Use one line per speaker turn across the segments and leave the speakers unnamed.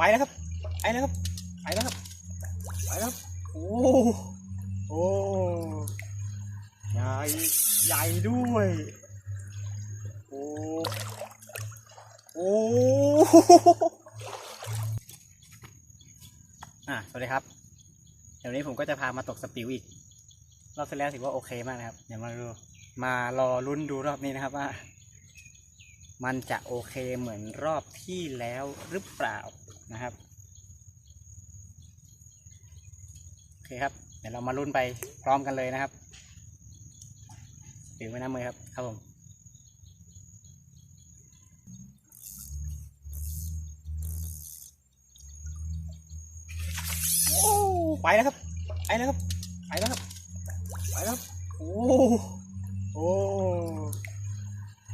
ไปแล้วครับ ไปแล้วครับ ไปแล้วครับ ไปแล้วครับ โอ้โอ้ใหญ่ใหญ่ด้วย โอ้โอ้อะสวัสดีครับ เดี๋ยวนี้ผมก็จะพามาตกสปิวอีก รอบที่แล้วถือว่าโอเคมากนะครับ เดี๋ยวมาดู มารอลุ้นดูรอบนี้นะครับว่ามันจะโอเคเหมือนรอบที่แล้วหรือเปล่า นะครับ โอเคครับ เดี๋ยวเรามาลุ้นไปพร้อมกันเลยนะครับถือไว้น้ำมือครับ ครับผมโอ้ไปแล้วครับ ไปแล้วครับ ไปแล้วครับ ไปแล้วครับ โอ้โอ้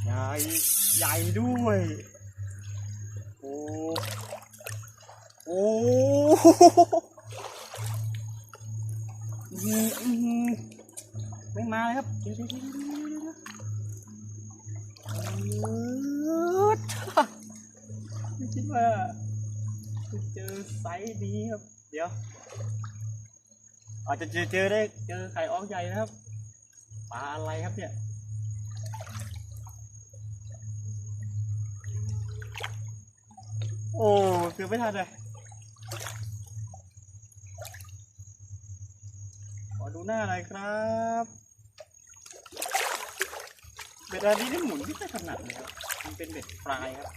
ใหญ่ ใหญ่ด้วย โอ้ โอ้ไม่มาเลยครับไม่คิดว่าเจอไซส์นี้ครับ เดี๋ยว อาจจะเจอเจอได้เจอไข่ออกใหญ่นะครับปลาอะไรครับเนี่ยโอ้เกือบไม่ทันเลย อดูหน้าหน่อยครับเบ็ดอันนี้ได้หมุนไม่ค่อยถนัดเลยครับ มันเป็นเบ็ดปลายครับ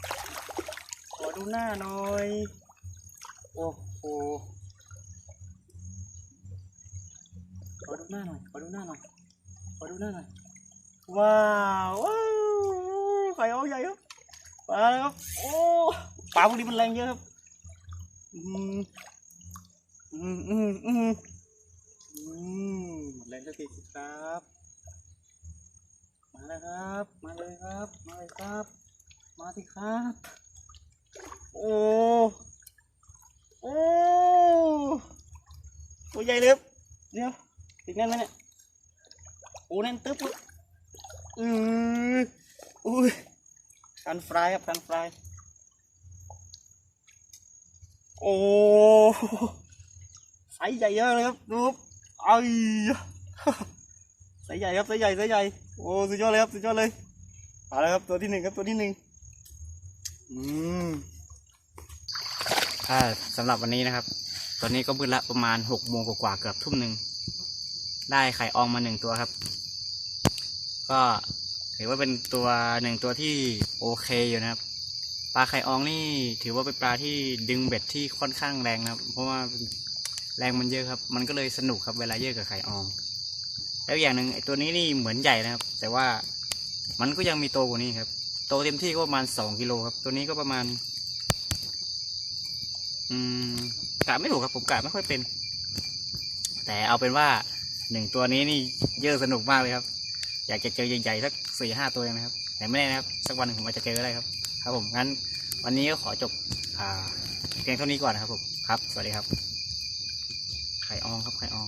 ขอดูหน้าหน่อย โอ้โห ขอดูหน้าหน่อย ขอดูหน้าหน่อย ขอดูหน้าหน่อย ว้าวไข่เอาใหญ่ครับมาแล้วครับ โอ้ปลาพวกนี้มันแรงเยอะครับ อืมอืมอืมอืม อืมหมดแรงสักทีครับ มาแล้วครับ มาเลยครับ มาเลยครับ มาสิครับ โอ้โอ้ตัวใหญ่เลยบเดี๋ยวติดแน่นไหมเนี่ยโอ้แน่นตึ๊บเลยอืออุ้ยกันฟรายครับกันฟรายโอ้ไซส์ใหญ่เยอะเลยครับดู ไอ้ยสใหญ่ครับไซส์ใหญ่สใหญ่โอ้สุดยอดเลยครับสุดยอดเลยมาแล้วครับตัวที่หนึ่งครับตัวที่หนึ่งอืมถ้าสำหรับวันนี้นะครับ ตอนนี้ก็มืดละประมาณหกโมงกว่าเกือบทุ่มหนึ่งได้ไข่อองมาหนึ่งตัวครับ ก็ถือว่าเป็นตัวหนึ่งตัวที่โอเคอยู่นะครับปลาไข่อองนี่ถือว่าเป็นปลาที่ดึงเบ็ดที่ค่อนข้างแรงนะครับ เพราะว่า แรงมันเยอะครับ มันก็เลยสนุกครับเวลาเยอะกับไข่ออง แล้วอย่างหนึ่งไอ้ตัวนี้นี่เหมือนใหญ่นะครับ แต่ว่ามันก็ยังมีโตกว่านี้ครับ โตเต็มที่ก็ประมาณสองกิโลครับ ตัวนี้ก็ประมาณ อืมกะไม่ถูกครับผมกะไม่ค่อยเป็น แต่เอาเป็นว่าหนึ่งตัวนี้นี่เยอะสนุกมากเลยครับ อยากจะเจอใหญ่ๆสักสี่ห้าตัวนะครับ แต่ไม่แน่นะครับ สักวันหนึ่งผมอาจจะเจอก็ได้ครับ ครับผมงั้น วันนี้ก็ขอจบอ่าเพียงเท่านี้ก่อนนะครับผมครับ สวัสดีครับ ไข่อองครับไข่ออง